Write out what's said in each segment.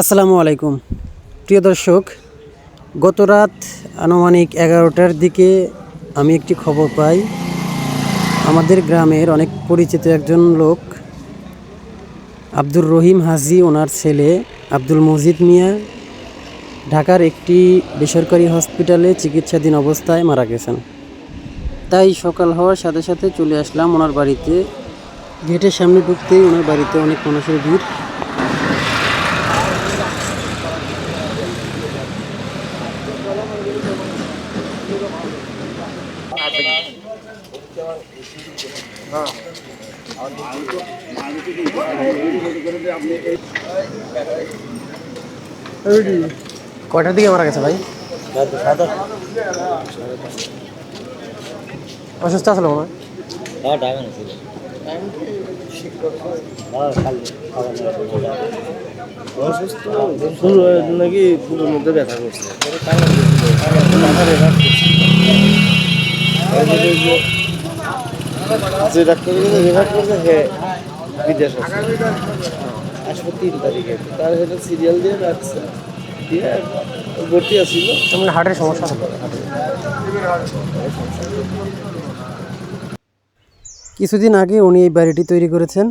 আসসালামু আলাইকুম। প্রিয় দর্শক গত রাত আনুমানিক এগারোটার দিকে আমি একটি খবর পাই। আমাদের গ্রামের অনেক পরিচিত একজন লোক, আব্দুর রহিম হাজি, ওনার ছেলে আব্দুল মজিদ মিয়া, ঢাকার একটি বেসরকারি হসপিটালে চিকিৎসাধীন অবস্থায় মারা গেছেন। তাই সকাল হওয়ার সাথে সাথে চলে আসলাম ওনার বাড়িতে। গেটের সামনে ঢুকতেই ওনার বাড়িতে অনেক মানুষের ভিড়। কয়টার দিকে মারা গেছে ভাই? অসুস্থ আসলো মনে হয় নাকি পুরোর মধ্যে ব্যথা করছে। যে ডাক্তার রেফার করছে সে বিদেশ আসব তিন তারিখে। তার সেটা সিরিয়াল দিয়ে রাখছে দিয়ে ভর্তি আসছিল তেমন হার্টের সমস্যা হলো কিছুদিন আগে উনি এই বাড়িটি তৈরি করেছেন।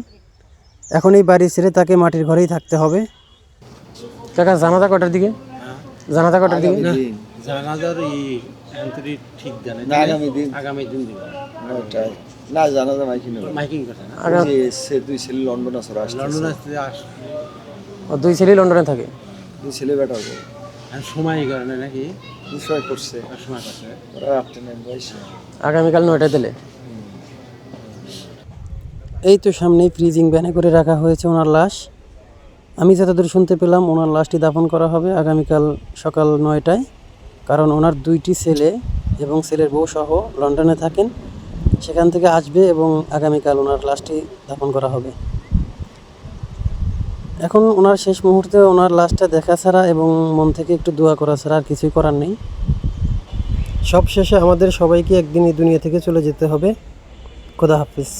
এখন এই বাড়ি ছেড়ে তাকে মাটির ঘরেই থাকতে হবে। কাকা জানাজা কটার দিকে? জানাজা কটার দিকে? জানাজার এই এন্ট্রি ঠিক জানে না, আগামী দিন। আগামী দিন দিবে। নয়টায় না জানা যায় মাইকিং কথা না। সে দুই ছেলে লন্ডন আসর লন্ডন আসতে আস ও দুই ছেলেই লন্ডনে থাকে? দুই ছেলে বেটা হবে। আর সময় কারণে নাকি? করছে। সময় ওরা আগামীকাল নয়টা দিলে। এই তো সামনেই ফ্রিজিং ভ্যানে করে রাখা হয়েছে ওনার লাশ। আমি যতদূর শুনতে পেলাম ওনার লাশটি দাফন করা হবে আগামীকাল সকাল নয়টায়। কারণ ওনার দুইটি ছেলে এবং ছেলের বউ সহ লন্ডনে থাকেন। সেখান থেকে আসবে এবং আগামীকাল ওনার লাশটি দাফন করা হবে। এখন ওনার শেষ মুহূর্তে ওনার লাশটা দেখা ছাড়া এবং মন থেকে একটু দোয়া করা ছাড়া আর কিছুই করার নেই। সব শেষে আমাদের সবাইকে একদিন এই দুনিয়া থেকে চলে যেতে হবে। খোদা হাফিজ।